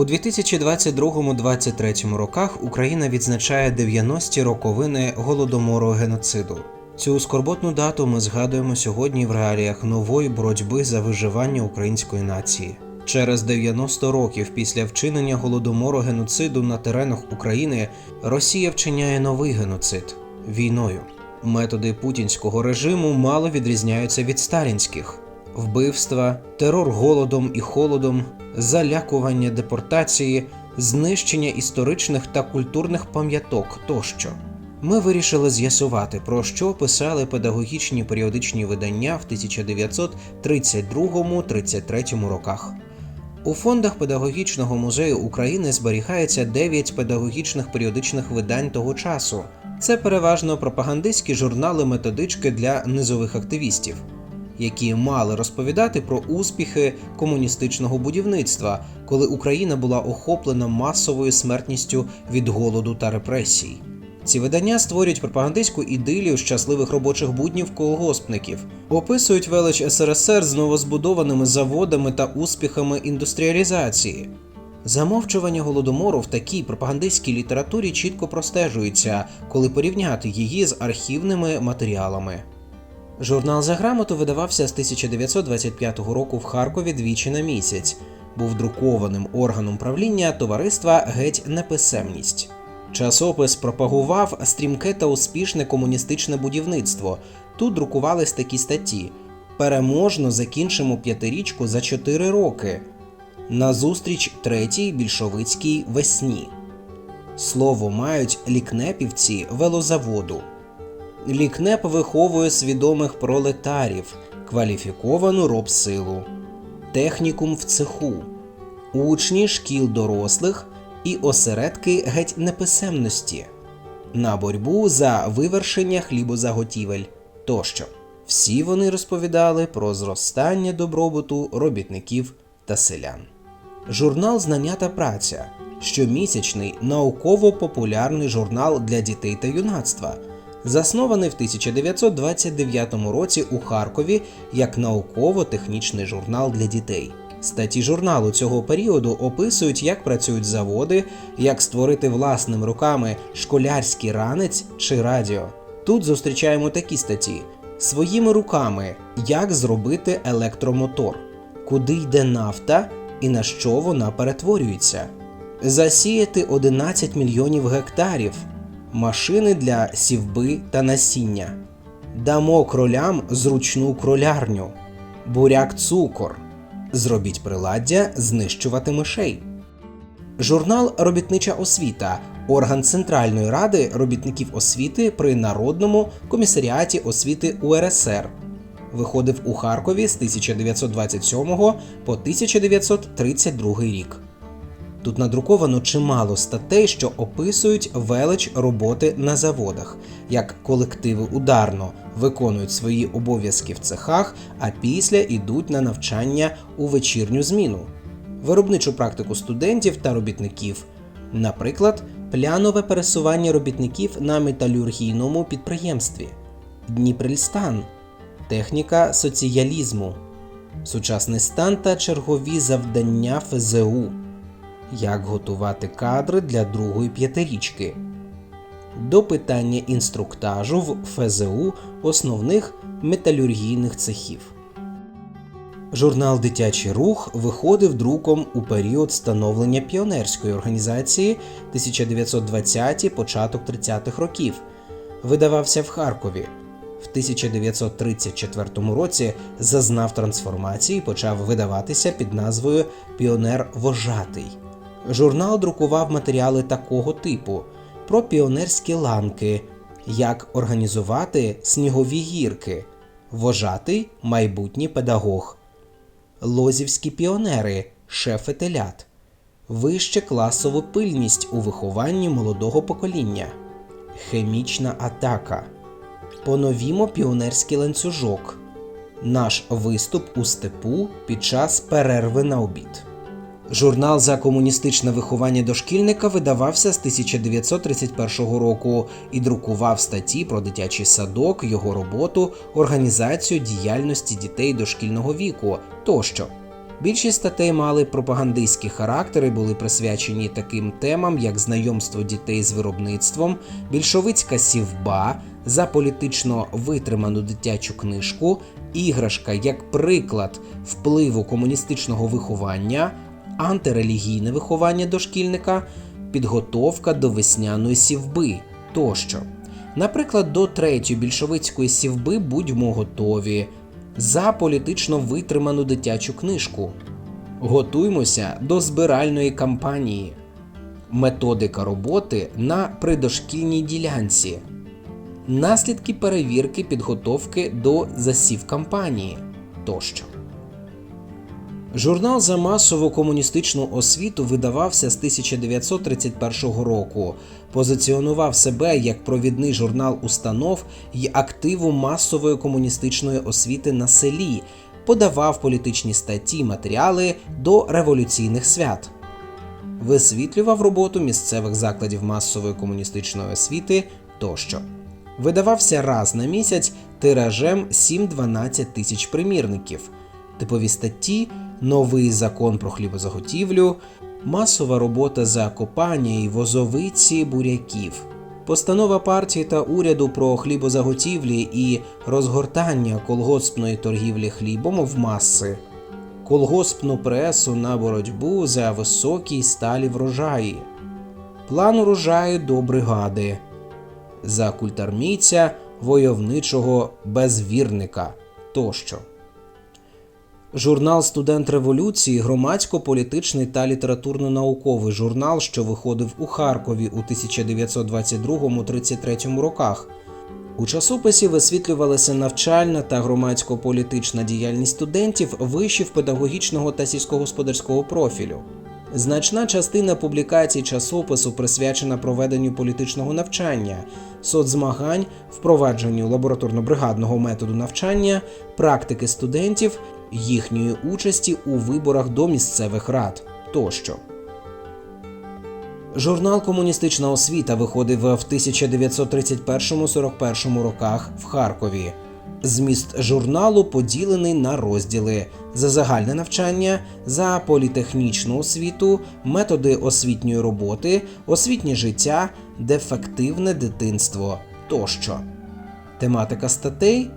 У 2022-2023 роках Україна відзначає 90-ті роковини голодомору геноциду. Цю скорботну дату ми згадуємо сьогодні в реаліях нової боротьби за виживання української нації. Через 90 років після вчинення голодомору геноциду на теренах України Росія вчиняє новий геноцид війною. Методи путінського режиму мало відрізняються від сталінських: вбивства, терор голодом і холодом, залякування депортації, знищення історичних та культурних пам'яток тощо. Ми вирішили з'ясувати, про що писали педагогічні періодичні видання в 1932-33 роках. У фондах Педагогічного музею України зберігається 9 педагогічних періодичних видань того часу. Це переважно пропагандистські журнали методички для низових активістів, які мали розповідати про успіхи комуністичного будівництва, коли Україна була охоплена масовою смертністю від голоду та репресій. Ці видання створюють пропагандистську ідилію щасливих робочих буднів колгоспників, описують велич СРСР з новозбудованими заводами та успіхами індустріалізації. Замовчування голодомору в такій пропагандистській літературі чітко простежується, коли порівняти її з архівними матеріалами. Журнал за грамоту видавався з 1925 року в Харкові двічі на місяць, був друкованим органом правління товариства Геть неписемність. Часопис пропагував стрімке та успішне комуністичне будівництво. Тут друкувались такі статті: Переможно закінчимо п'ятирічку за 4 роки. Назустріч третій більшовицькій весні. Слово мають лікнепівці велозаводу. Лікнеп виховує свідомих пролетарів, кваліфіковану робсилу, технікум в цеху, учні шкіл дорослих і осередки геть неписемності, на боротьбу за вивершення хлібозаготівель тощо. Всі вони розповідали про зростання добробуту робітників та селян. Журнал Знання та праця щомісячний науково-популярний журнал для дітей та юнацтва, заснований в 1929 році у Харкові як науково-технічний журнал для дітей. Статті журналу цього періоду описують, як працюють заводи, як створити власними руками школярський ранець чи радіо. Тут зустрічаємо такі статті: своїми руками, як зробити електромотор, куди йде нафта і на що вона перетворюється, засіяти 11 мільйонів гектарів, машини для сівби та насіння, дамо кролям зручну кролярню, буряк цукор. Зробіть приладдя знищувати мишей. Журнал Робітнича освіта орган Центральної ради робітників освіти при Народному комісаріаті освіти УРСР. Виходив у Харкові з 1927 по 1932 рік. Тут надруковано чимало статей, що описують велич роботи на заводах, як колективи ударно виконують свої обов'язки в цехах, а після йдуть на навчання у вечірню зміну, виробничу практику студентів та робітників, наприклад, плянове пересування робітників на металюргійному підприємстві, Дніпрельстан, техніка соціалізму, сучасний стан та чергові завдання ФЗУ як готувати кадри для другої п'ятирічки, до питання інструктажу в ФЗУ основних металюргійних цехів. Журнал Дитячий рух виходив друком у період становлення піонерської організації 1920-ті початок 30-х років. Видавався в Харкові. В 1934 році зазнав трансформації і почав видаватися під назвою Піонер Вожатий. Журнал друкував матеріали такого типу про піонерські ланки, як організувати снігові гірки, вожатий майбутній педагог, лозівські піонери, шефи телят, вище класову пильність у вихованні молодого покоління, хімічна атака, поновімо піонерський ланцюжок, наш виступ у степу під час перерви на обід. Журнал за комуністичне виховання дошкільника видавався з 1931 року і друкував статті про дитячий садок, його роботу, організацію діяльності дітей дошкільного віку тощо. Більшість статей мали пропагандистські характери, були присвячені таким темам, як знайомство дітей з виробництвом, більшовицька сівба, за політично витриману дитячу книжку, іграшка як приклад впливу комуністичного виховання, антирелігійне виховання дошкільника, підготовка до весняної сівби тощо. Наприклад, до третьої більшовицької сівби будьмо готові за політично витриману дитячу книжку. Готуймося до збиральної кампанії. Методика роботи на придошкільній ділянці. Наслідки перевірки підготовки до засів кампанії тощо. Журнал за масову комуністичну освіту видавався з 1931 року, позиціонував себе як провідний журнал установ і активу масової комуністичної освіти на селі, подавав політичні статті, матеріали до революційних свят, висвітлював роботу місцевих закладів масової комуністичної освіти тощо. Видавався раз на місяць тиражем 7-12 тисяч примірників, типові статті, новий закон про хлібозаготівлю, масова робота за копання і возовиці буряків, постанова партії та уряду про хлібозаготівлі і розгортання колгоспної торгівлі хлібом в маси, колгоспну пресу на боротьбу за високі сталі врожаї, план урожаю до бригади за культармійця войовничого безвірника тощо. Журнал Студент революції громадсько-політичний та літературно-науковий журнал, що виходив у Харкові у 1922-33 роках. У часописі висвітлювалася навчальна та громадсько-політична діяльність студентів вишів педагогічного та сільськогосподарського профілю. Значна частина публікацій часопису присвячена проведенню політичного навчання, соцзмагань, впровадженню лабораторно-бригадного методу навчання, практики студентів, їхньої участі у виборах до місцевих рад тощо. Журнал Комуністична освіта виходив в 1931-41 роках в Харкові. Зміст журналу поділений на розділи за загальне навчання, за політехнічну освіту, методи освітньої роботи, освітнє життя, дефективне дитинство тощо. Тематика статей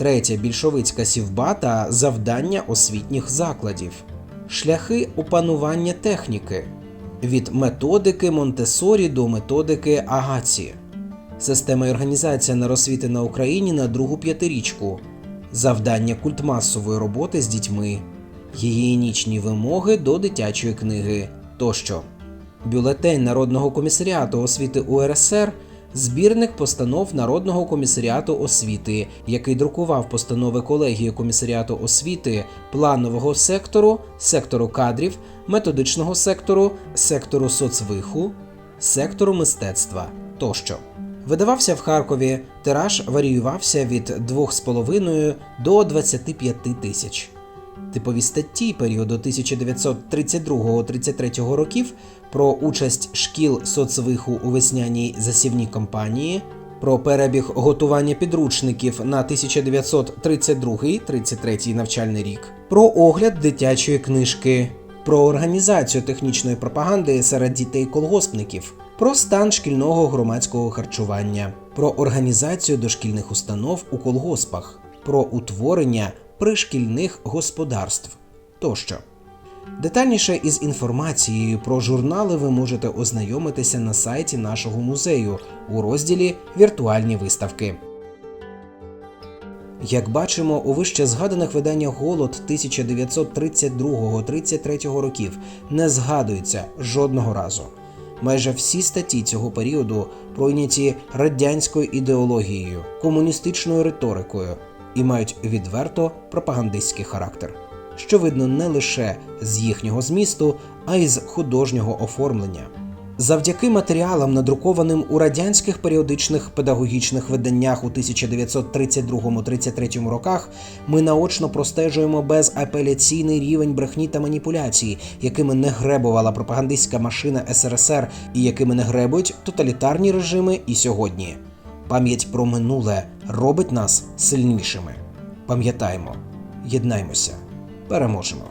третя більшовицька сівба та завдання освітніх закладів, шляхи опанування техніки. Від методики Монтесорі до методики Агаці, система і організація неросвіти на Україні на другу п'ятирічку, завдання культмасової роботи з дітьми, гігієнічні вимоги до дитячої книги тощо. Бюлетень Народного комісаріату освіти УРСР збірник постанов Народного комісаріату освіти, який друкував постанови колегії комісаріату освіти, планового сектору, сектору кадрів, методичного сектору, сектору соцвиху, сектору мистецтва тощо. Видавався в Харкові, тираж варіювався від 2,5 до 25 тисяч. Типові статті періоду 1932-33 років про участь шкіл соцвиху у весняній засівній кампанії, про перебіг готування підручників на 1932-33 навчальний рік, про огляд дитячої книжки, про організацію технічної пропаганди серед дітей-колгоспників, про стан шкільного громадського харчування, про організацію дошкільних установ у колгоспах, про утворення пришкільних господарств тощо. Детальніше із інформацією про журнали ви можете ознайомитися на сайті нашого музею у розділі Віртуальні виставки. Як бачимо, у вище згаданих виданнях голод 1932-33 років не згадується жодного разу. Майже всі статті цього періоду пройняті радянською ідеологією, комуністичною риторикою і мають відверто пропагандистський характер, що видно не лише з їхнього змісту, а й з художнього оформлення. Завдяки матеріалам, надрукованим у радянських періодичних педагогічних виданнях у 1932-33 роках, ми наочно простежуємо безапеляційний рівень брехні та маніпуляцій, якими не гребувала пропагандистська машина СРСР і якими не гребують тоталітарні режими і сьогодні. Пам'ять про минуле робить нас сильнішими. Пам'ятаємо, єднаймося, переможемо.